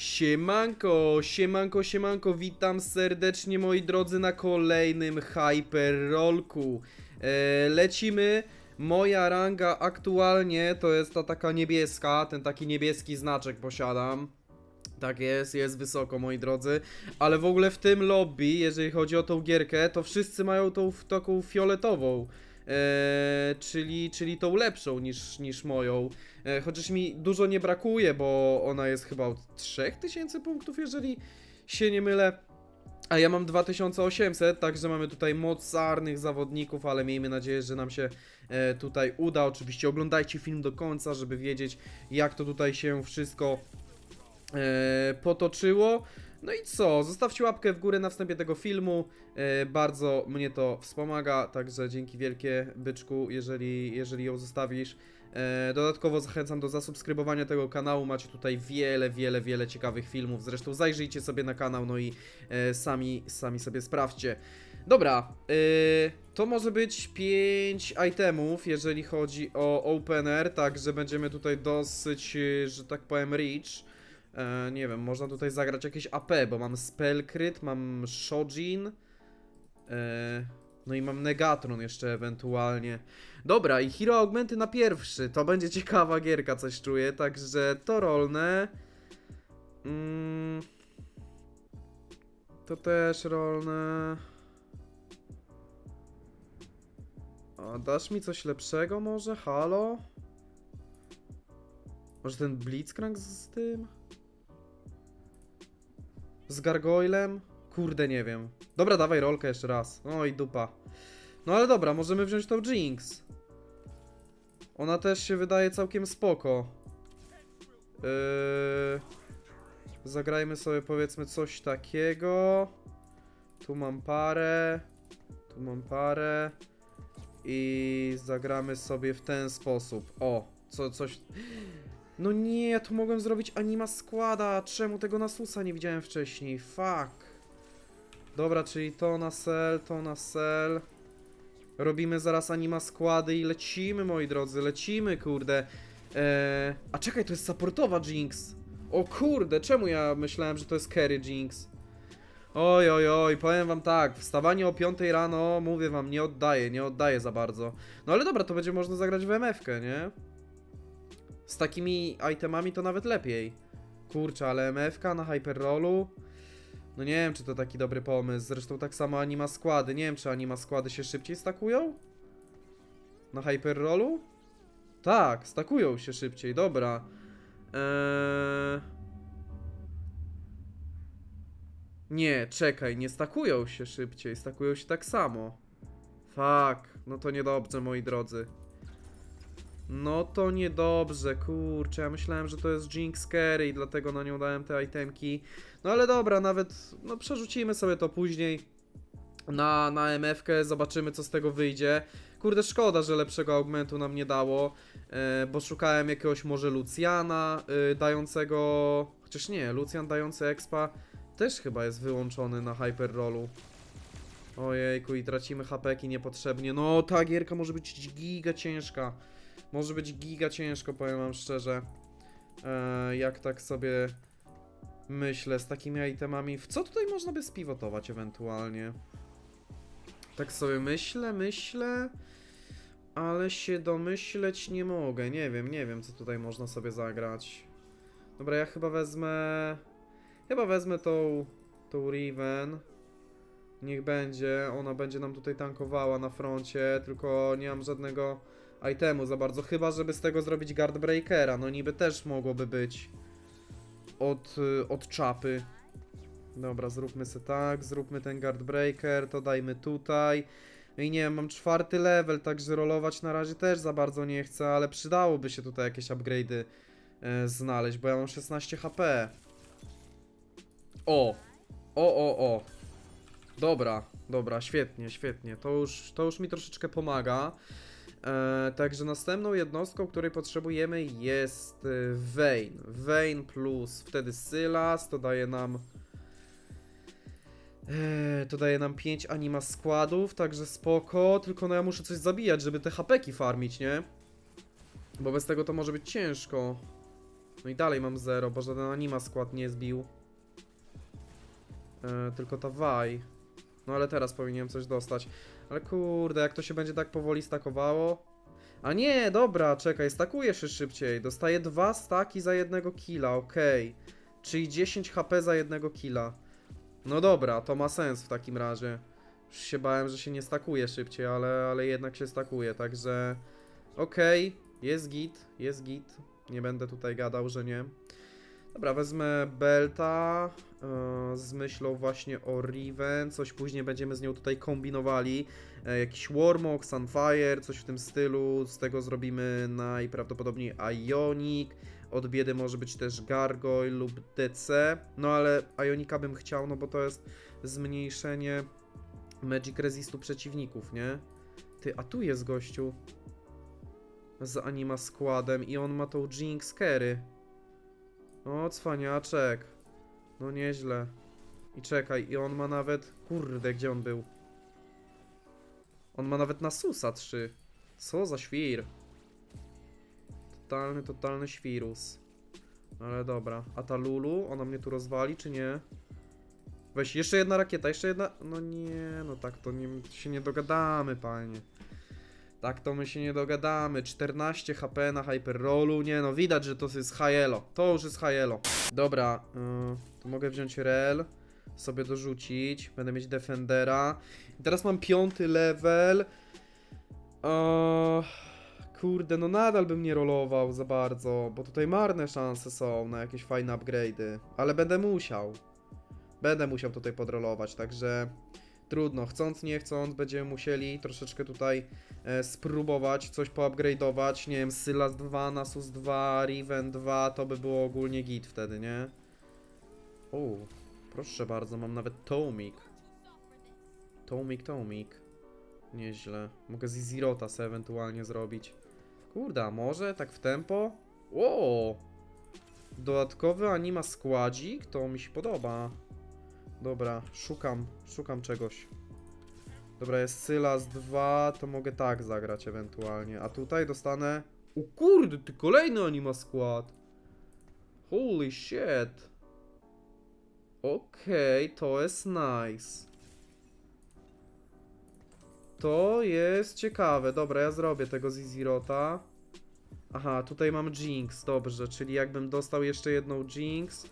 Siemanko, siemanko, siemanko, witam serdecznie moi drodzy na kolejnym Hyperrollku. E, lecimy, moja ranga aktualnie to jest ta taka niebieska, ten taki niebieski znaczek posiadam. Tak jest, jest wysoko moi drodzy, ale w ogóle w tym lobby, jeżeli chodzi o tą gierkę, to wszyscy mają tą taką fioletową. E, czyli, czyli tą lepszą niż, niż moją. E, chociaż mi dużo nie brakuje, bo ona jest chyba od 3000 punktów, jeżeli się nie mylę. A ja mam 2800, także mamy tutaj mocarnych zawodników, ale miejmy nadzieję, że nam się e, tutaj uda. Oczywiście oglądajcie film do końca, żeby wiedzieć, jak to tutaj się wszystko e, potoczyło. No i co? Zostawcie łapkę w górę na wstępie tego filmu. E, bardzo mnie to wspomaga, także dzięki wielkie byczku, jeżeli, jeżeli ją zostawisz. E, dodatkowo zachęcam do zasubskrybowania tego kanału. Macie tutaj wiele, wiele, wiele ciekawych filmów. Zresztą zajrzyjcie sobie na kanał, no i e, sami, sami sobie sprawdźcie. Dobra, to może być 5 itemów, jeżeli chodzi o opener, także będziemy tutaj dosyć, że tak powiem, rich. E, nie wiem, można tutaj zagrać jakieś AP, bo mam Spellcryt, mam Shojin, e, no i mam Negatron jeszcze ewentualnie. Dobra, i Hero Augmenty na pierwszy, to będzie ciekawa gierka, coś czuję, także to rolne. Mm, to też rolne. A dasz mi coś lepszego może? Halo? Może ten Blitzcrank z, z tym? Z gargoylem? Kurde, nie wiem. Dobra, dawaj rolkę jeszcze raz. No i dupa. No ale dobra, możemy wziąć tą Jinx. Ona też się wydaje całkiem spoko. Yy... Zagrajmy sobie powiedzmy coś takiego. Tu mam parę. Tu mam parę. I zagramy sobie w ten sposób. O, co, coś... No nie, ja tu mogłem zrobić anima składa. Czemu tego Nasusa nie widziałem wcześniej? Fuck. Dobra, czyli to na sel, to na sel. Robimy zaraz anima składy i lecimy, moi drodzy, lecimy, kurde. Eee, a czekaj, to jest supportowa Jinx. O kurde, czemu ja myślałem, że to jest carry Jinx? Oj, oj, oj, powiem wam tak, wstawanie o 5 rano, mówię wam, nie oddaję, nie oddaję za bardzo. No ale dobra, to będzie można zagrać w MF-kę, nie? Z takimi itemami to nawet lepiej. Kurczę, ale MF-ka na Hyperrollu? No nie wiem, czy to taki dobry pomysł. Zresztą tak samo anima składy. Nie wiem, czy anima składy się szybciej stakują? Na Hyperrollu? Tak, stakują się szybciej, dobra. Eee... Nie, czekaj, nie stakują się szybciej, stakują się tak samo. Fuck, no to niedobrze, moi drodzy. No to niedobrze, kurczę, ja myślałem, że to jest Jinx Carry i dlatego na nią dałem te itemki. No ale dobra, nawet, no przerzucimy sobie to później na, na MF-kę, zobaczymy co z tego wyjdzie. Kurde, szkoda, że lepszego augmentu nam nie dało, e, bo szukałem jakiegoś może Luciana e, dającego, chociaż nie, Lucian dający expa też chyba jest wyłączony na Hyperrollu. Ojejku, i tracimy hapeki niepotrzebnie. No, ta gierka może być giga ciężka. Może być giga ciężko, powiem wam szczerze. E, jak tak sobie myślę z takimi itemami. W co tutaj można by spivotować ewentualnie? Tak sobie myślę, myślę. Ale się domyśleć nie mogę. Nie wiem, nie wiem, co tutaj można sobie zagrać. Dobra, ja chyba wezmę. Chyba wezmę tą. tą Riven. Niech będzie. Ona będzie nam tutaj tankowała na froncie. Tylko nie mam żadnego itemu za bardzo. Chyba, żeby z tego zrobić Guardbreakera. No niby też mogłoby być od, y, od czapy. Dobra, zróbmy se tak, zróbmy ten Guardbreaker, to dajmy tutaj. No I nie wiem, mam czwarty level, także rolować na razie też za bardzo nie chcę, ale przydałoby się tutaj jakieś upgrade'y e, znaleźć, bo ja mam 16 HP. O! O, o, o. Dobra, dobra, świetnie, świetnie. To już, to już mi troszeczkę pomaga. E, także następną jednostką, której potrzebujemy jest e, Vayne. Vayne plus wtedy Sylas, to daje nam e, to daje nam 5 anima składów, także spoko, tylko no ja muszę coś zabijać, żeby te hapeki farmić, nie? Bo bez tego to może być ciężko. No i dalej mam 0, bo żaden anima skład nie zbił. E, tylko ta Waj. No ale teraz powinienem coś dostać. Ale kurde, jak to się będzie tak powoli stakowało. A nie, dobra, czekaj, stakuje się szybciej. Dostaję dwa staki za jednego killa, okej. Czyli 10 HP za jednego killa. No dobra, to ma sens w takim razie. Już się bałem, że się nie stakuje szybciej, ale, ale jednak się stakuje, także... Okej, jest git, jest git. Nie będę tutaj gadał, że nie. Dobra, wezmę Belta e, z myślą właśnie o Riven. Coś później będziemy z nią tutaj kombinowali. E, jakiś Warmog, Sunfire, coś w tym stylu. Z tego zrobimy najprawdopodobniej Ionic. Od biedy może być też Gargoyle lub DC. No ale Ionika bym chciał, no bo to jest zmniejszenie Magic Resistu przeciwników, nie? Ty, a tu jest gościu z anima składem i on ma tą Jinx Carry. O, cwaniaczek. No nieźle. I czekaj, i on ma nawet... Kurde, gdzie on był? On ma nawet Nasusa 3. Co za świr. Totalny, totalny świrus. Ale dobra. A ta Lulu, ona mnie tu rozwali, czy nie? Weź, jeszcze jedna rakieta, jeszcze jedna... No nie, no tak to nie, się nie dogadamy, panie. Tak to my się nie dogadamy. 14 HP na Hyperrollu. Nie no, widać, że to jest Hyelo. To już jest Hyelo. Dobra, yy, to mogę wziąć Rel, sobie dorzucić. Będę mieć Defendera. I teraz mam piąty level. Kurde, no nadal bym nie rolował za bardzo, bo tutaj marne szanse są na jakieś fajne upgrade'y. Ale będę musiał. Będę musiał tutaj podrolować, także trudno. Chcąc, nie chcąc, będziemy musieli troszeczkę tutaj e, spróbować coś poupgrade'ować. Nie wiem, Sylas 2, Nasus 2, Riven 2, to by było ogólnie git wtedy, nie? O, proszę bardzo, mam nawet Tomik. Tomik, Tomik. Nieźle. Mogę z Izirota sobie ewentualnie zrobić. Kurde, a może tak w tempo? Ło! Dodatkowy anima składzik, to mi się podoba. Dobra, szukam, szukam czegoś. Dobra, jest Sylas 2, to mogę tak zagrać ewentualnie. A tutaj dostanę... O kurde, ty kolejny anima skład. Holy shit. Okej, to jest nice. To jest ciekawe. Dobra, ja zrobię tego z Izirota. Aha, tutaj mam Jinx, dobrze, czyli jakbym dostał jeszcze jedną Jinx,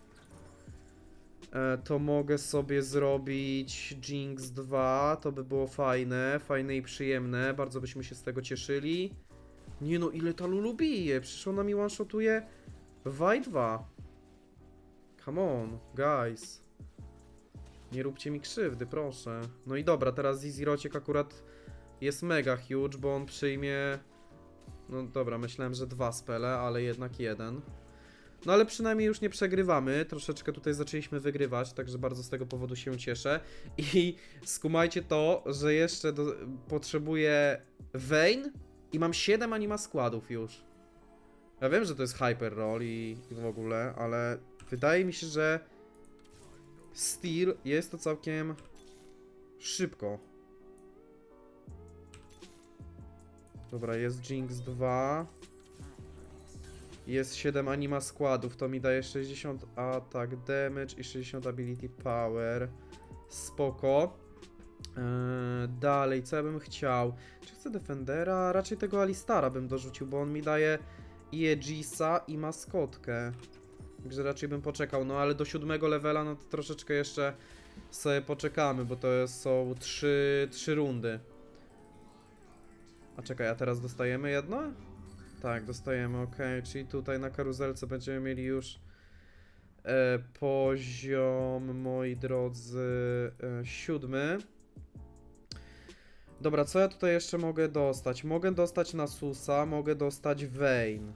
to mogę sobie zrobić Jinx 2, to by było fajne, fajne i przyjemne, bardzo byśmy się z tego cieszyli. Nie no, ile ta Lulu bije, przecież ona mi one-shotuje 2. Come on, guys. Nie róbcie mi krzywdy, proszę. No i dobra, teraz Izirociek akurat jest mega huge, bo on przyjmie... No dobra, myślałem, że dwa spele, ale jednak jeden. No ale przynajmniej już nie przegrywamy. Troszeczkę tutaj zaczęliśmy wygrywać, także bardzo z tego powodu się cieszę. I skumajcie to, że jeszcze do, potrzebuję Vayne i mam 7 anima składów już. Ja wiem, że to jest Hyper Roll i, i w ogóle, ale wydaje mi się, że Steel jest to całkiem szybko. Dobra, jest Jinx 2. Jest 7 anima składów, to mi daje 60 attack damage i 60 ability power. Spoko. Eee, dalej, co ja bym chciał? Czy chcę Defendera? Raczej tego Alistara bym dorzucił, bo on mi daje i Aegisa i maskotkę. Także raczej bym poczekał, no ale do siódmego levela no to troszeczkę jeszcze sobie poczekamy, bo to są trzy, trzy rundy. A czekaj, a teraz dostajemy jedno? Tak, dostajemy, ok. Czyli tutaj na karuzelce będziemy mieli już e, poziom, moi drodzy, e, siódmy. Dobra, co ja tutaj jeszcze mogę dostać? Mogę dostać Nasusa, mogę dostać Vayne.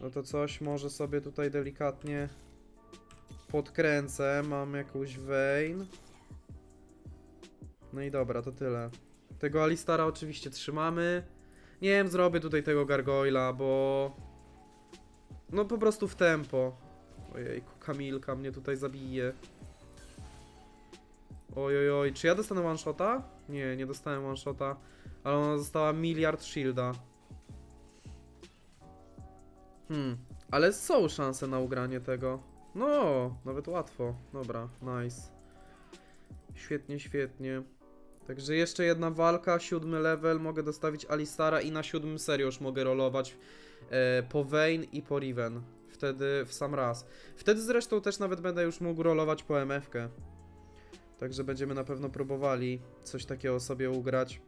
No to coś może sobie tutaj delikatnie podkręcę. Mam jakąś Vayne. No i dobra, to tyle. Tego Alistara oczywiście trzymamy. Nie wiem, zrobię tutaj tego Gargoyla, bo... No po prostu w tempo. Ojejku, Kamilka mnie tutaj zabije. Oj, oj, czy ja dostanę one shota? Nie, nie dostałem one shota, ale ona dostała miliard shielda. Hmm, ale są szanse na ugranie tego. No, nawet łatwo. Dobra, nice. Świetnie, świetnie. Także jeszcze jedna walka, siódmy level, mogę dostawić Alistara i na siódmym serio już mogę rolować e, po Vayne i po Riven. Wtedy w sam raz. Wtedy zresztą też nawet będę już mógł rolować po MF-kę. Także będziemy na pewno próbowali coś takiego sobie ugrać.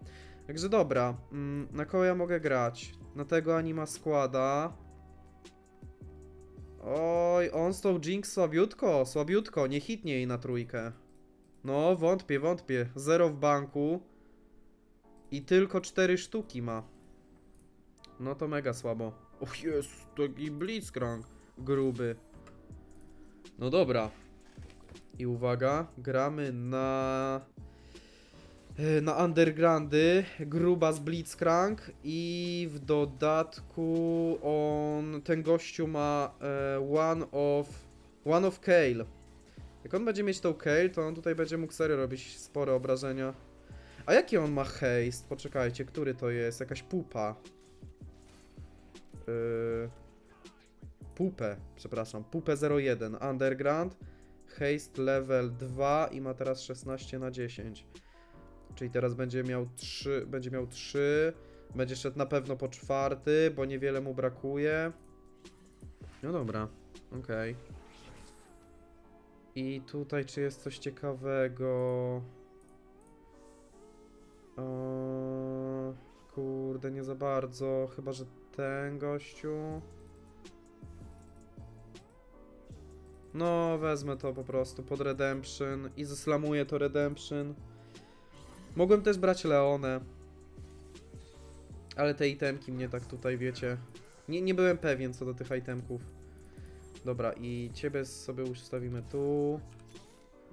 Także dobra, mm, na kogo ja mogę grać? Na tego anima składa. Oj, on z tą Jinx słabiutko, słabiutko, nie hitnie jej na trójkę. No, wątpię, wątpię. Zero w banku. I tylko cztery sztuki ma. No to mega słabo. O jest, taki Blitzcrank. Gruby. No dobra. I uwaga, gramy na... e, Na undergroundy, gruba z Blitzcrank i w dodatku on, ten gościu ma e, one of, one of Kale. Jak on będzie mieć tą Kale, to on tutaj będzie mógł serio robić spore obrażenia. A jaki on ma haste? Poczekajcie, który to jest? Jakaś pupa. Yy... Pupę, przepraszam. Pupę 01. Underground. Haste level 2 i ma teraz 16 na 10. Czyli teraz będzie miał 3, będzie miał 3. Będzie szedł na pewno po czwarty, bo niewiele mu brakuje. No dobra, okej. I tutaj czy jest coś ciekawego? Kurde, nie za bardzo. Chyba, że ten gościu. No, wezmę to po prostu pod Redemption i zeslamuję to Redemption. Mogłem też brać Leonę. Ale te itemki mnie tak tutaj, wiecie... Nie, nie byłem pewien co do tych itemków. Dobra, i ciebie sobie ustawimy tu.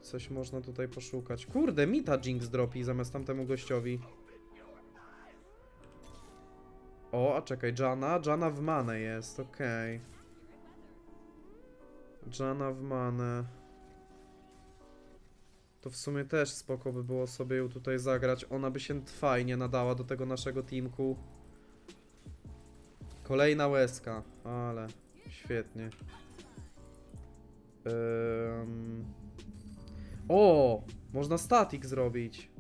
Coś można tutaj poszukać. Kurde, mi ta Jinx dropi zamiast tamtemu gościowi. O, a czekaj, Jana? Jana w manę jest, okej. Jana w manę. To w sumie też spoko by było sobie ją tutaj zagrać. Ona by się fajnie nadała do tego naszego teamku. Kolejna łezka, ale świetnie. O! Można static zrobić.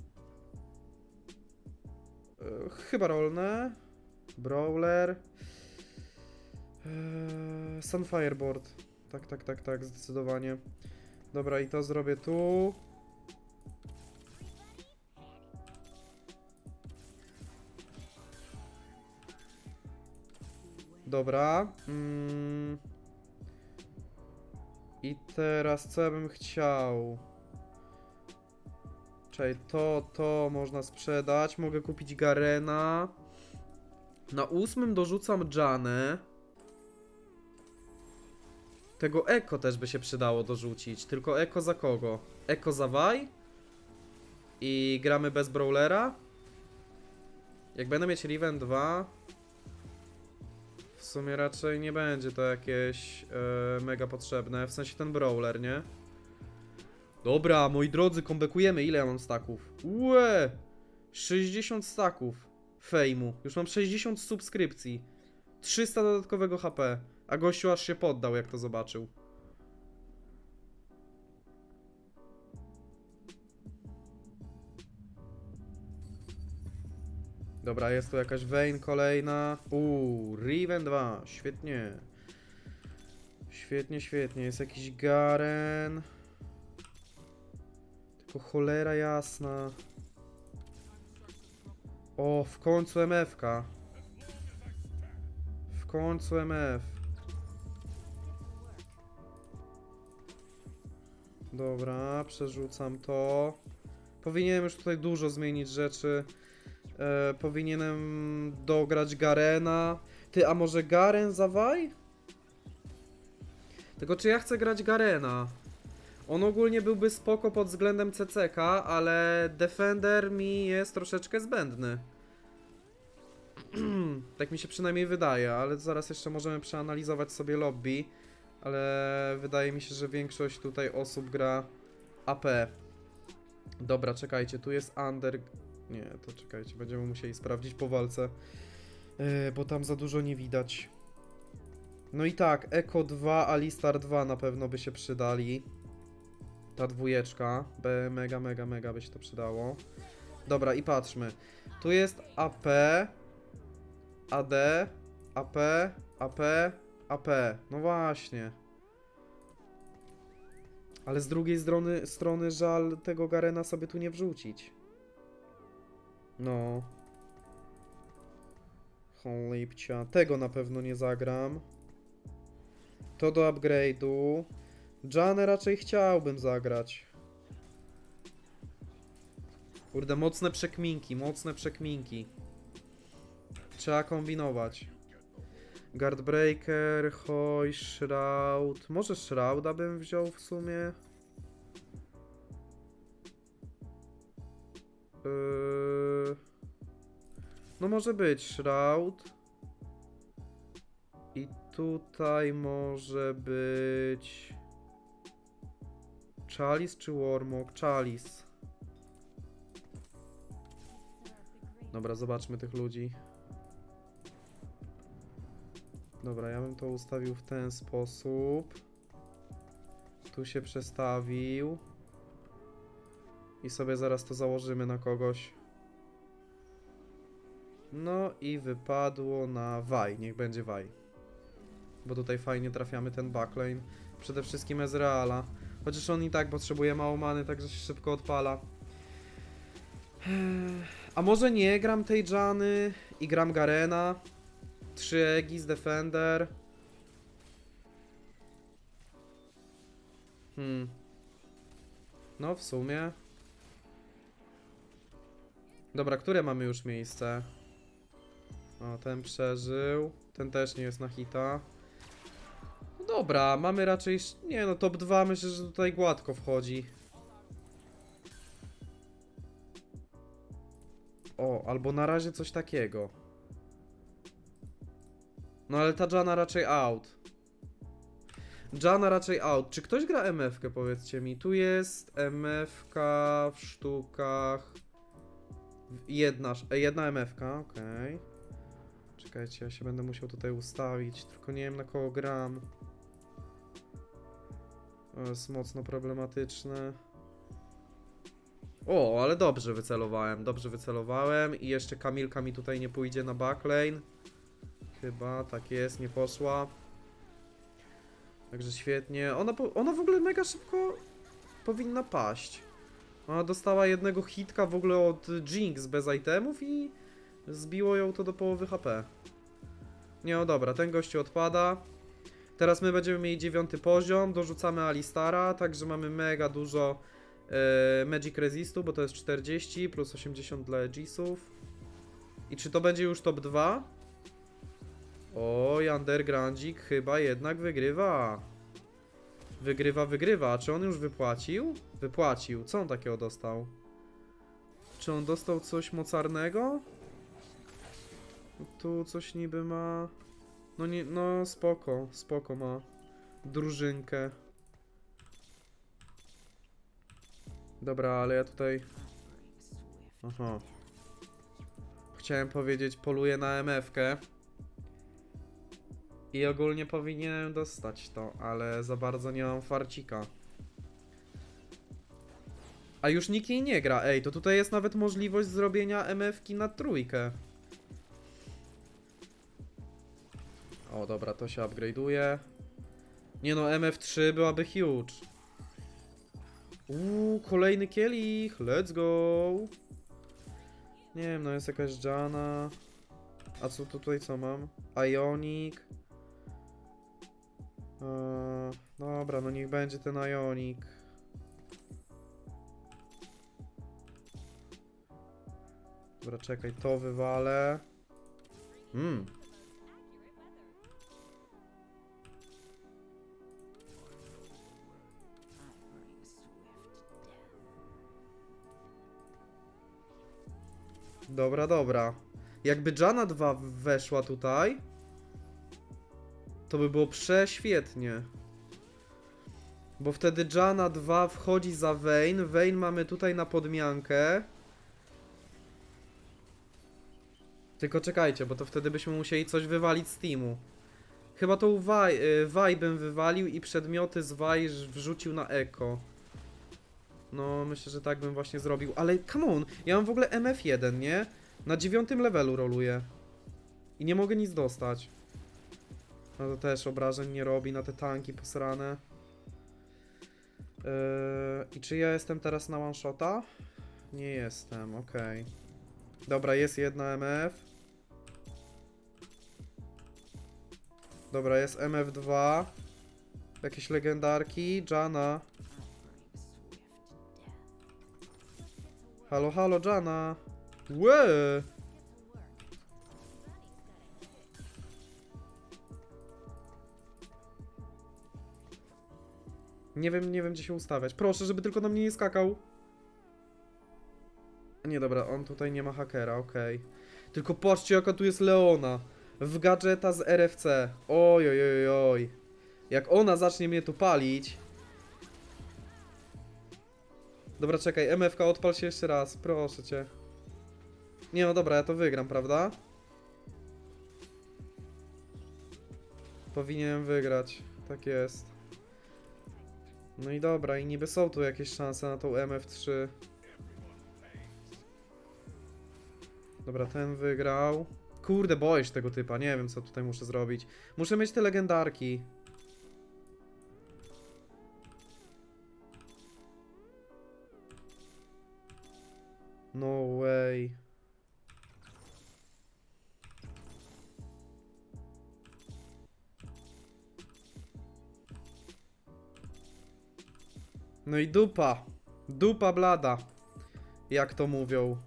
Yy, chyba rolne. Brawler. Yy, Sunfireboard. Tak, tak, tak, tak, zdecydowanie. Dobra, i to zrobię tu. Dobra. Mm. I teraz co ja bym chciał? Czekaj, to, to można sprzedać. Mogę kupić Garena. Na ósmym dorzucam Janę. Tego Eko też by się przydało dorzucić. Tylko Eko za kogo? Eko za Waj? I gramy bez Brawlera? Jak będę mieć Riven 2, w sumie raczej nie będzie to jakieś e, mega potrzebne. W sensie ten brawler, nie? Dobra, moi drodzy, kombekujemy. Ile ja mam staków? Łe! 60 staków fejmu. Już mam 60 subskrypcji. 300 dodatkowego HP. A gościu aż się poddał, jak to zobaczył. Dobra, jest tu jakaś Vayne kolejna. Uuu, Riven 2, świetnie. Świetnie, świetnie. Jest jakiś Garen. Tylko cholera jasna. O, w końcu MF-ka. W końcu MF. Dobra, przerzucam to. Powinienem już tutaj dużo zmienić rzeczy. E, powinienem dograć Garena. Ty, a może Garen zawaj? Tylko czy ja chcę grać Garena? On ogólnie byłby spoko pod względem CCK, ale Defender mi jest troszeczkę zbędny. tak mi się przynajmniej wydaje, ale zaraz jeszcze możemy przeanalizować sobie lobby. Ale wydaje mi się, że większość tutaj osób gra AP. Dobra, czekajcie, tu jest Under... Nie, to czekajcie, będziemy musieli sprawdzić po walce. Yy, bo tam za dużo nie widać. No i tak, Echo 2, Alistar 2 na pewno by się przydali. Ta dwójeczka, B mega, mega, mega by się to przydało. Dobra, i patrzmy. Tu jest AP, AD, AP, AP, AP. No właśnie. Ale z drugiej strony, strony żal tego Garena sobie tu nie wrzucić. No. Cholipcia. Tego na pewno nie zagram. To do upgrade'u. Janę raczej chciałbym zagrać. Kurde, mocne przekminki, mocne przekminki. Trzeba kombinować. Guardbreaker, Hoj, Shroud. Może Shrouda bym wziął w sumie. Yy... No może być Shroud. I tutaj może być... Chalice czy Warmog? Chalice. Dobra, zobaczmy tych ludzi. Dobra, ja bym to ustawił w ten sposób. Tu się przestawił. I sobie zaraz to założymy na kogoś. No i wypadło na Waj. Niech będzie Waj. Bo tutaj fajnie trafiamy ten backlane. Przede wszystkim Ezreala. Chociaż on i tak potrzebuje mało many, także się szybko odpala. A może nie gram tej Jany i gram Garena? 3 Egis, Defender. Hmm. No, w sumie. Dobra, które mamy już miejsce? O, ten przeżył. Ten też nie jest na hita. No dobra, mamy raczej... Nie no, top 2 myślę, że tutaj gładko wchodzi. O, albo na razie coś takiego. No ale ta Jana raczej out. Jana raczej out. Czy ktoś gra MF-kę, powiedzcie mi? Tu jest MF-ka w sztukach. Jedna, e, jedna MF-ka, okej. Czekajcie, ja się będę musiał tutaj ustawić, tylko nie wiem na kogo gram. To jest mocno problematyczne. O, ale dobrze wycelowałem, dobrze wycelowałem i jeszcze Kamilka mi tutaj nie pójdzie na backlane. Chyba, tak jest, nie poszła. Także świetnie. Ona, ona w ogóle mega szybko powinna paść. Ona dostała jednego hitka w ogóle od Jinx bez itemów i zbiło ją to do połowy HP. Nie, dobra, ten gościu odpada. Teraz my będziemy mieli dziewiąty poziom, dorzucamy Alistara, także mamy mega dużo e, Magic Resistu, bo to jest 40 plus 80 dla Aegisów. I czy to będzie już top 2? Oj, Undergroundzik chyba jednak wygrywa. Wygrywa, wygrywa. Czy on już wypłacił? Wypłacił. Co on takiego dostał? Czy on dostał coś mocarnego? Tu coś niby ma. No nie, no spoko, spoko ma. Drużynkę. Dobra, ale ja tutaj. Aha. Chciałem powiedzieć, poluję na MF-kę. I ogólnie powinienem dostać to, ale za bardzo nie mam farcika. A już nikt jej nie gra, ej, to tutaj jest nawet możliwość zrobienia MF-ki na trójkę. Dobra, to się upgrade'uje. Nie no, MF3 byłaby huge. Uuu, kolejny kielich, let's go. Nie wiem, no jest jakaś Jana. A co tutaj co mam? Ionic. Eee, dobra, no niech będzie ten Ionic. Dobra, czekaj, to wywalę. Hmm. Dobra, dobra. Jakby Jana 2 weszła tutaj, to by było prześwietnie. Bo wtedy Jana 2 wchodzi za Vayne. Vayne mamy tutaj na podmiankę. Tylko czekajcie, bo to wtedy byśmy musieli coś wywalić z teamu. Chyba tą waj, waj bym wywalił i przedmioty z waj wrzucił na eko. No, myślę, że tak bym właśnie zrobił. Ale come on, ja mam w ogóle MF1, nie? Na dziewiątym levelu roluję. I nie mogę nic dostać. No to też obrażeń nie robi na te tanki posrane. Yy, I czy ja jestem teraz na one shota? Nie jestem, okej. Dobra, jest jedna MF. Dobra, jest MF2. Jakieś legendarki. Jana. Halo, halo, Jana. Łe! Nie wiem, nie wiem gdzie się ustawiać. Proszę, żeby tylko na mnie nie skakał. Nie, dobra, on tutaj nie ma hakera, okej. Tylko patrzcie jaka tu jest Leona. W gadżeta z RFC. Oj, oj, oj, oj. Jak ona zacznie mnie tu palić... Dobra, czekaj, MFK odpal się jeszcze raz, proszę cię. Nie no dobra, ja to wygram, prawda? Powinienem wygrać, tak jest. No i dobra, i niby są tu jakieś szanse na tą MF3. Dobra, ten wygrał. Kurde, boję się tego typa, nie wiem co tutaj muszę zrobić. Muszę mieć te legendarki. No way. No i dupa. Dupa blada. Jak to mówią.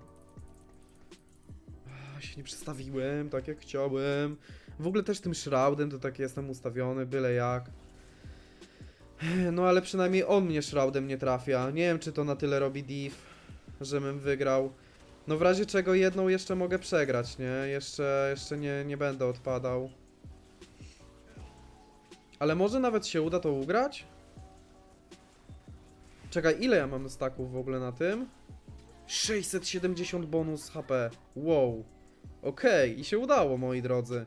Się nie przestawiłem tak jak chciałem. W ogóle też tym shroudem to tak jestem ustawiony, byle jak. No ale przynajmniej on mnie shroudem nie trafia. Nie wiem czy to na tyle robi div, żebym wygrał. No w razie czego jedną jeszcze mogę przegrać, nie? Jeszcze, jeszcze nie, nie będę odpadał. Ale może nawet się uda to ugrać? Czekaj, ile ja mam staków w ogóle na tym? 670 bonus HP. Wow. Okej, i się udało, moi drodzy.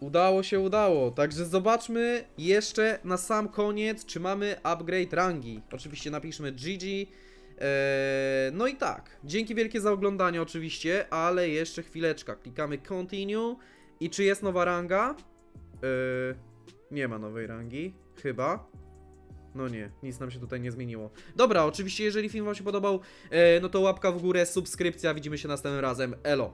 Udało się, udało. Także zobaczmy jeszcze na sam koniec, czy mamy upgrade rangi. Oczywiście napiszmy GG. Eee, no i tak, dzięki wielkie za oglądanie oczywiście, ale jeszcze chwileczka. Klikamy continue. I czy jest nowa ranga? Eee, nie ma nowej rangi, chyba. No nie, nic nam się tutaj nie zmieniło. Dobra, oczywiście jeżeli film wam się podobał, e, no to łapka w górę, subskrypcja, widzimy się następnym razem. Elo!